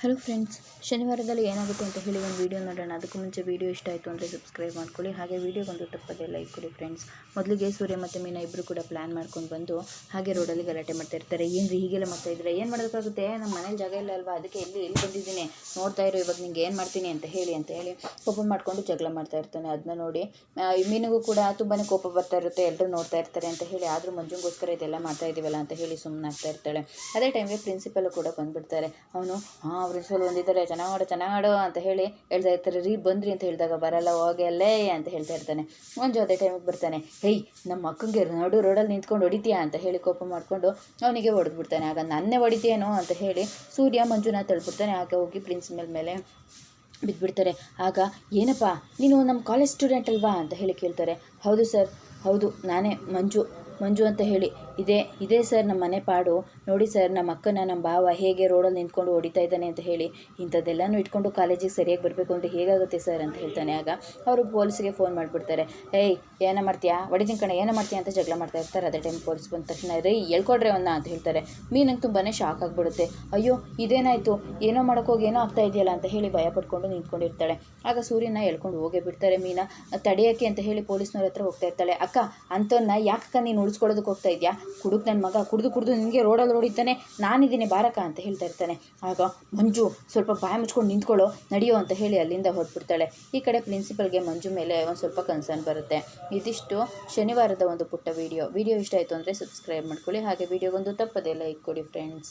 Hello friends ಶನಿವಾರದಲ್ಲಿ ಏನಾಗುತ್ತೆ ಅಂತ ಹೇಳಿ ಒಂದು ವೀಡಿಯೋ ನೋಡೋಣ. ಅದಕ್ಕೂ ಮುಂಚೆ ವೀಡಿಯೋ ಇಷ್ಟ ಆಯಿತು ಅಂದರೆ ಸಬ್ಸ್ಕ್ರೈಬ್ ಮಾಡ್ಕೊಳ್ಳಿ. ಹಾಗೆ ವೀಡಿಯೋಗೊಂದು ತಪ್ಪದೆ ಲೈಕ್ ಕೊಡಿ ಫ್ರೆಂಡ್ಸ್ ಮೊದಲಿಗೆ ಸೂರ್ಯ ಮತ್ತು ಮೀನಾ ಇಬ್ಬರು ಕೂಡ ಪ್ಲ್ಯಾನ್ ಮಾಡ್ಕೊಂಡು ಬಂದು ಹಾಗೆ ರೋಡಲ್ಲಿ ಗಲಾಟೆ ಮಾಡ್ತಾ ಇರ್ತಾರೆ. ಏನು ರೀ ಹೀಗೆಲ್ಲ ಮಾಡ್ತಾ ಇದ್ರೆ? ಏನು ಮಾಡೋದಕ್ಕಾಗುತ್ತೆ ನಮ್ಮ ಮನೇಲಿ ಜಾಗ ಇಲ್ಲ ಅಲ್ವಾ? ಅದಕ್ಕೆ ಎಲ್ಲಿ ಎಲ್ಲಿ ಬಂದಿದ್ದೀನಿ? ನೋಡ್ತಾ ಇರೋ, ಇವಾಗ ನಿಂಗೆ ಏನು ಮಾಡ್ತೀನಿ ಅಂತ ಹೇಳಿ ಅಂತ ಹೇಳಿ ಕೋಪ ಮಾಡಿಕೊಂಡು ಜಗಳ ಮಾಡ್ತಾ ಇರ್ತಾನೆ. ಅದನ್ನ ನೋಡಿ ಮೀನಿಗೂ ಕೂಡ ತುಂಬಾ ಕೋಪ ಬರ್ತಾ ಇರುತ್ತೆ. ಎಲ್ಲರೂ ನೋಡ್ತಾ ಇರ್ತಾರೆ ಅಂತ ಹೇಳಿ. ಆದರೂ ಮಂಜುಗೋಸ್ಕರ ಇದೆಲ್ಲ ಮಾಡ್ತಾ ಇದ್ದೀವಲ್ಲ ಅಂತ ಹೇಳಿ ಸುಮ್ಮನೆ ಆಗ್ತಾ ಇರ್ತಾಳೆ. ಅದೇ ಟೈಮ್ಗೆ ಪ್ರಿನ್ಸಿಪಲ್ ಕೂಡ ಬಂದ್ಬಿಡ್ತಾರೆ. ಅವನು ಹಾಂ ಪ್ರಿನ್ಸಿಪಲ್ ಬಂದಿದ್ದಾರೆ ಚೆನ್ನಾಗಿ ಮಾಡು ಚೆನ್ನಾಗಿ ಮಾಡು ಅಂತ ಹೇಳಿ ಹೇಳ್ತಾ ಇರ್ತಾರೆ. ರೀ, ಬಂದ್ರಿ ಅಂತ ಹೇಳಿದಾಗ ಬರಲ್ಲ ಹೋಗಲ್ಲೇ ಅಂತ ಹೇಳ್ತಾ ಇರ್ತಾನೆ. ಮಂಜು ಅದೇ ಟೈಮಿಗೆ ಬರ್ತಾನೆ. ಹೇಯ್, ನಮ್ಮ ಅಕ್ಕಂಗೆ ನಡು ರೋಡಲ್ಲಿ ನಿಂತ್ಕೊಂಡು ಹೊಡಿತೀಯಾ? ಅಂತ ಹೇಳಿ ಕೋಪ ಮಾಡಿಕೊಂಡು ಅವನಿಗೆ ಹೊಡೆದ್ಬಿಡ್ತಾನೆ. ಆಗ ನನ್ನೇ ಹೊಡಿತೀಯೇನೋ? ಅಂತ ಹೇಳಿ ಸೂರ್ಯ ಮಂಜುನಾ ತಳ್ಬಿಡ್ತಾನೆ. ಆಗ ಹೋಗಿ ಪ್ರಿನ್ಸಿಪಲ್ ಮೇಲೆ ಬಿದ್ದುಬಿಡ್ತಾರೆ ಆಗ ಏನಪ್ಪ, ನೀನು ನಮ್ಮ ಕಾಲೇಜ್ ಸ್ಟೂಡೆಂಟ್ ಅಲ್ವಾ? ಅಂತ ಹೇಳಿ ಕೇಳ್ತಾರೆ. ಹೌದು ಸರ್ ಹೌದು, ನಾನೇ ಮಂಜು. ಮಂಜು ಅಂತ ಹೇಳಿ, ಇದೇ ಇದೇ ಸರ್ ನಮ್ಮ ಮನೆ ಪಾಡು. ನೋಡಿ ಸರ್ ನಮ್ಮ ಅಕ್ಕನ ನಮ್ಮ ಭಾವ ಹೇಗೆ ರೋಡಲ್ಲಿ ನಿಂತ್ಕೊಂಡು ಹೊಡಿತಾ ಇದ್ದಾನೆ ಅಂತ ಹೇಳಿ. ಇಂಥದ್ದೆಲ್ಲನೂ ಇಟ್ಕೊಂಡು ಕಾಲೇಜಿಗೆ ಸರಿಯಾಗಿ ಬರಬೇಕು ಅಂತ ಹೇಗಾಗುತ್ತೆ ಸರ್? ಅಂತ ಹೇಳ್ತಾನೆ. ಆಗ ಅವರು ಪೊಲೀಸ್ಗೆ ಫೋನ್ ಮಾಡಿಬಿಡ್ತಾರೆ. ಏಯ್, ಏನೋ ಮಾಡ್ತೀಯಾ? ಹೊಡಿತೀನಿ ಕಣ, ಏನೋ ಮಾಡ್ತೀಯಾ? ಅಂತ ಜಗಳ ಮಾಡ್ತಾ ಇರ್ತಾರೆ. ಅದೇ ಟೈಮ್ ಪೊಲೀಸ್ ಬಂದ ತಕ್ಷಣ, ರೇ, ಹೇಳ್ಕೊಡ್ರಿ ಅವನ್ನ ಅಂತ ಹೇಳ್ತಾರೆ. ಮೀನಂಗೆ ತುಂಬಾ ಶಾಕ್ ಆಗಿಬಿಡುತ್ತೆ. ಅಯ್ಯೋ, ಇದೇನಾಯಿತು? ಏನೋ ಮಾಡೋಕ್ಕೋಗಿ ಏನೋ ಆಗ್ತಾ ಇದೆಯಲ್ಲ? ಅಂತ ಹೇಳಿ ಭಯ ಪಡ್ಕೊಂಡು ನಿಂತ್ಕೊಂಡಿರ್ತಾಳೆ. ಆಗ ಸೂರ್ಯನ ಎಳ್ಕೊಂಡು ಹೋಗೇ ಬಿಡ್ತಾರೆ ಮೀನಾ. ತಡೆಯೋಕ್ಕೆ ಅಂತ ಹೇಳಿ ಪೊಲೀಸ್ನವ್ರ ಹತ್ರ ಹೋಗ್ತಾ ಇರ್ತಾಳೆ. ಅಕ್ಕ, ಅಂಥವ್ನ ಯಾಕಕ್ಕ ನೀನು ಉಳಿಸ್ಕೊಳ್ಳೋದಕ್ಕೆ ಹೋಗ್ತಾ ಇದೆಯಾ? ಕುಡುಕ್ ನನ್ನ ಮಗ, ಕುಡಿದು ಕುಡಿದು ನಿನಗೆ ರೋಡಲ್ಲಿ ಹೊಡಿತಾನೆ ನಾನಿದ್ದೀನಿ ಬಾರಕ ಅಂತ ಹೇಳ್ತಾ ಇರ್ತಾನೆ. ಆಗ ಮಂಜು ಸ್ವಲ್ಪ ಬಾಯ ಮುಚ್ಕೊಂಡು ನಿಂತ್ಕೊಳ್ಳೋ, ನಡೆಯೋ ಅಂತ ಹೇಳಿ ಅಲ್ಲಿಂದ ಹೊರಟ್ಬಿಡ್ತಾಳೆ. ಈ ಕಡೆ ಪ್ರಿನ್ಸಿಪಲ್ಗೆ ಮಂಜು ಮೇಲೆ ಒಂದು ಸ್ವಲ್ಪ ಕನ್ಸರ್ನ್ ಬರುತ್ತೆ. ಇದಿಷ್ಟು ಶನಿವಾರದ ಒಂದು ಪುಟ್ಟ ವೀಡಿಯೋ ವಿಡಿಯೋ ಇಷ್ಟ ಆಯಿತು ಅಂದರೆ ಸಬ್ಸ್ಕ್ರೈಬ್ ಮಾಡ್ಕೊಳ್ಳಿ. ಹಾಗೆ ವಿಡಿಯೋಗೊಂದು ತಪ್ಪದೇ ಲೈಕ್ ಕೊಡಿ ಫ್ರೆಂಡ್ಸ್